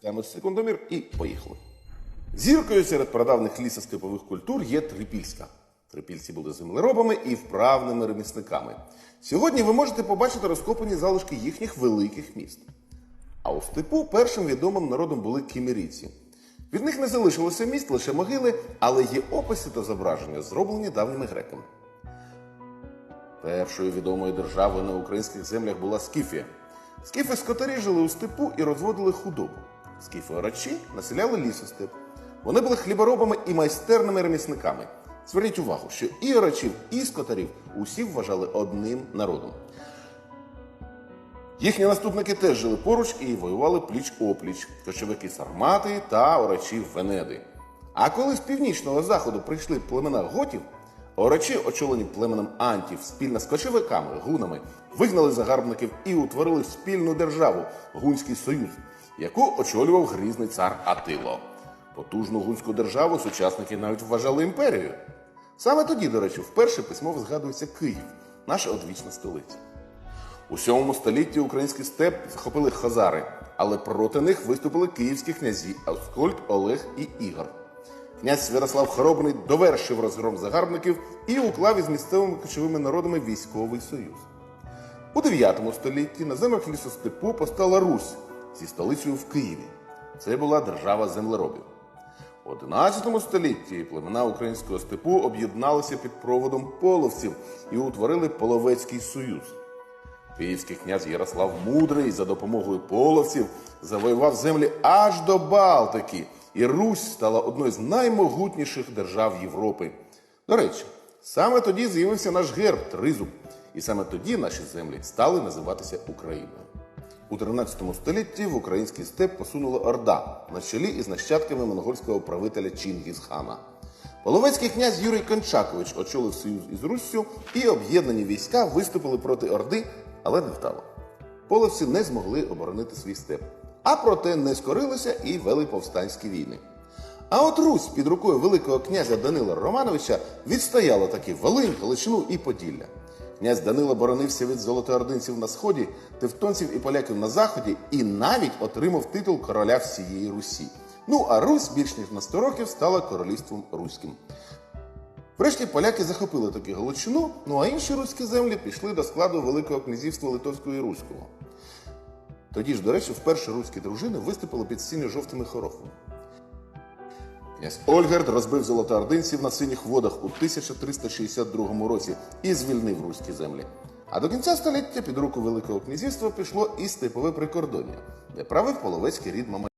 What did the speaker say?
Вмикаємо секундомір і поїхали. Зіркою серед прадавних лісостепових культур є трипільська. Трипільці були землеробами і вправними ремісниками. Сьогодні ви можете побачити розкопані залишки їхніх великих міст. А у степу першим відомим народом були кімерійці. Від них не залишилося міст, лише могили, але є описи та зображення, зроблені давніми греками. Першою відомою державою на українських землях була Скіфія. Скіфи скотарі жили у степу і розводили худобу. Скіфи орачі населяли лісостеп. Вони були хліборобами і майстерними ремісниками. Зверніть увагу, що і орачів, і скотарів усі вважали одним народом. Їхні наступники теж жили поруч і воювали пліч опліч, кочовики Сармати та орачі Венеди. А коли з північного заходу прийшли племена готів, орачі, очолені племенем Антів, спільно з кочовиками, гунами, вигнали загарбників і утворили спільну державу Гунський Союз, яку очолював грізний цар Атило. Потужну гунську державу сучасники навіть вважали імперією. Саме тоді, до речі, вперше письмово згадується Київ, наша одвічна столиця. У сьомому столітті український степ захопили хазари, але проти них виступили київські князі Аскольд, Олег і Ігор. Князь Святослав Хоробний довершив розгром загарбників і уклав із місцевими кочовими народами військовий союз. У 9 столітті на землях лісостепу постала Русь зі столицею в Києві. Це була держава землеробів. У 11 столітті племена українського степу об'єдналися під проводом половців і утворили Половецький союз. Київський князь Ярослав Мудрий за допомогою половців завоював землі аж до Балтики, і Русь стала одною з наймогутніших держав Європи. До речі, саме тоді з'явився наш герб Тризуб, і саме тоді наші землі стали називатися Україною. У 13 столітті в український степ посунула Орда на чолі із нащадками монгольського правителя Чингісхана. Половецький князь Юрій Кончакович очолив союз із Руссю, і об'єднані війська виступили проти Орди, але не вдало. Половці не змогли оборонити свій степ, а проте не скорилися і вели повстанські війни. А от Русь під рукою великого князя Данила Романовича відстояла таки Волинь, Галичину і Поділля. Князь Данило боронився від золотоординців на сході, тевтонців і поляків на заході і навіть отримав титул короля всієї Русі. Ну а Русь більш ніж на 100 років стала королівством руським. Врешті поляки захопили таки Галичину, ну а інші руські землі пішли до складу Великого князівства Литовського і Руського. Тоді ж, до речі, вперше руські дружини виступили під синьо-жовтими хорохами. Князь Ольгерд розбив золотоординців на синіх водах у 1362 році і звільнив руські землі. А до кінця століття під руку Великого князівства пішло і степове прикордоння, де правив половецький рід Мамай.